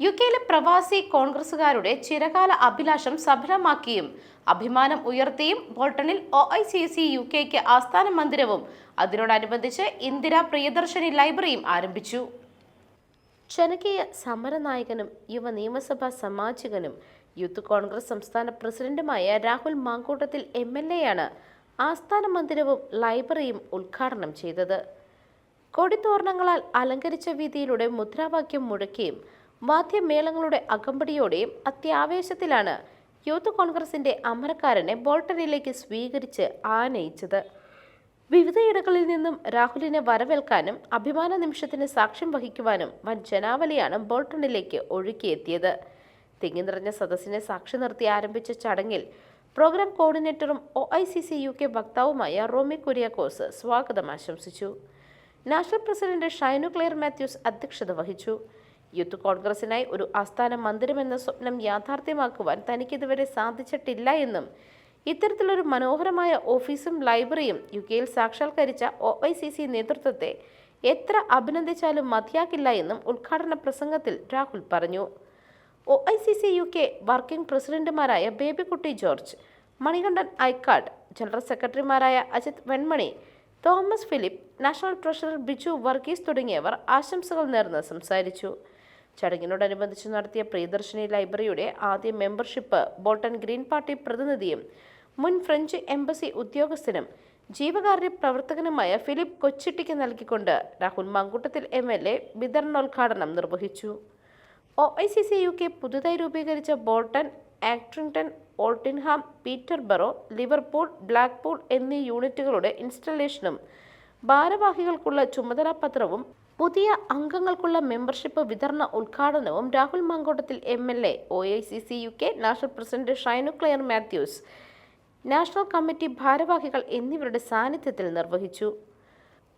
U കെയിലെ പ്രവാസി കോൺഗ്രസുകാരുടെ ചിരകാല അഭിലാഷം സഫലമാക്കിയും അഭിമാനം ഉയർത്തിയും ബോൾട്ടണിൽ O I C C U കെക്ക് ആസ്ഥാന മന്ദിരവും അതിനോടനുബന്ധിച്ച് ഇന്ദിര പ്രിയദർശിനി ലൈബ്രറിയും ആരംഭിച്ചു. ജനകീയ സമരനായകനും യുവ നിയമസഭാ സമാജികനും യൂത്ത് കോൺഗ്രസ് സംസ്ഥാന പ്രസിഡന്റുമായ രാഹുൽ മാങ്കൂട്ടത്തിൽ എം എൽ എയാണ് ആസ്ഥാന മന്ദിരവും ലൈബ്രറിയും ഉദ്ഘാടനം ചെയ്തത്. കൊടിത്തോരണങ്ങളാൽ അലങ്കരിച്ച വീതിയിലൂടെ മുദ്രാവാക്യം മുഴക്കിയും വാദ്യമേളങ്ങളുടെ അകമ്പടിയോടെയും അത്യാവേശത്തിലാണ് യൂത്ത് കോൺഗ്രസിന്റെ അമരക്കാരനെ ബോൾട്ടറിയിലേക്ക് സ്വീകരിച്ച് ആനയിച്ചത്. വിവിധയിടങ്ങളിൽ നിന്നും രാഹുലിനെ വരവേൽക്കാനും അഭിമാന നിമിഷത്തിന് സാക്ഷ്യം വഹിക്കുവാനും വൻ ജനാവലിയാണ് ബോൾട്ടണിലേക്ക് ഒഴുകിയെത്തിയത്. തിങ്ങി നിറഞ്ഞ സദസ്സിനെ സാക്ഷി നിർത്തി ആരംഭിച്ച ചടങ്ങിൽ programme കോർഡിനേറ്ററും O I C C U K വക്താവുമായ Romy Kuriakose സ്വാഗതം ആശംസിച്ചു. National president Shainu Clare Mathews അധ്യക്ഷത വഹിച്ചു. യൂത്ത് കോൺഗ്രസിനായി ഒരു ആസ്ഥാന മന്ദിരമെന്ന സ്വപ്നം യാഥാർത്ഥ്യമാക്കുവാൻ തനിക്കിതുവരെ സാധിച്ചിട്ടില്ല എന്നും ഇത്തരത്തിലൊരു മനോഹരമായ ഓഫീസും ലൈബ്രറിയും യു കെയിൽ സാക്ഷാത്കരിച്ച ഒ ഐ സി സി നേതൃത്വത്തെ എത്ര അഭിനന്ദിച്ചാലും മതിയാക്കില്ല എന്നും ഉദ്ഘാടന പ്രസംഗത്തിൽ രാഹുൽ പറഞ്ഞു. O I C C U K working പ്രസിഡന്റുമാരായ ബേബിക്കുട്ടി ജോർജ് മണികണ്ഠൻ ഐക്കാട് ജനറൽ സെക്രട്ടറിമാരായ Ajith Venmani Thomas Philip national treasurer Biju Varghese തുടങ്ങിയവർ ആശംസകൾ നേർന്ന് സംസാരിച്ചു. ചടങ്ങിനോടനുബന്ധിച്ച് നടത്തിയ പ്രിയദർശിനി ലൈബ്രറിയുടെ ആദ്യ മെമ്പർഷിപ്പ് ബോൾട്ടൺ ഗ്രീൻ പാർട്ടി പ്രതിനിധിയും മുൻ ഫ്രഞ്ച് എംബസി ഉദ്യോഗസ്ഥനും ജീവകാരുണ്യ പ്രവർത്തകനുമായ ഫിലിപ്പ് കൊച്ചിട്ടിക്ക് നൽകിക്കൊണ്ട് Rahul Mamkootathil M L A വിതരണോദ്ഘാടനം നിർവഹിച്ചു. O I C C U K പുതുതായി രൂപീകരിച്ച Bolton Accrington Altrincham Peterborough Liverpool Blackpool എന്നീ യൂണിറ്റുകളുടെ ഇൻസ്റ്റലേഷനും ഭാരവാഹികൾക്കുള്ള ചുമതലാപത്രവും പുതിയ അംഗങ്ങൾക്കുള്ള മെമ്പർഷിപ്പ് വിതരണ ഉദ്ഘാടനവും Rahul Mamkootathil M L A O I C C U K national president Shainu Clare Mathews national committee ഭാരവാഹികൾ എന്നിവരുടെ സാന്നിധ്യത്തിൽ നിർവഹിച്ചു.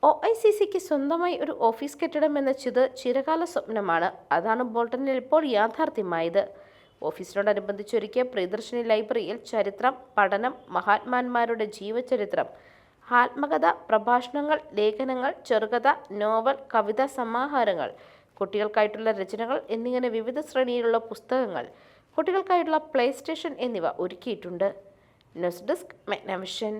ഒ ഐ സി സിക്ക് സ്വന്തമായി ഒരു ഓഫീസ് കെട്ടിടം എന്ന ചിത് ചിരകാല സ്വപ്നമാണ്. അതാണ് ബോൾട്ടനിൽ ഇപ്പോൾ യാഥാർത്ഥ്യമായത്. ഓഫീസിനോടനുബന്ധിച്ചൊരുക്കിയ പ്രിയദർശിനി ലൈബ്രറിയിൽ ചരിത്രം പഠനം മഹാത്മാന്മാരുടെ ജീവചരിത്രം ആത്മകഥ പ്രഭാഷണങ്ങൾ ലേഖനങ്ങൾ ചെറുകഥ നോവൽ കവിതാ സമാഹാരങ്ങൾ കുട്ടികൾക്കായിട്ടുള്ള രചനകൾ എന്നിങ്ങനെ വിവിധ ശ്രേണിയിലുള്ള പുസ്തകങ്ങൾ കുട്ടികൾക്കായിട്ടുള്ള പ്ലേ സ്റ്റേഷൻ എന്നിവ ഒരുക്കിയിട്ടുണ്ട്. News desk മെഗ്നവിഷൻ.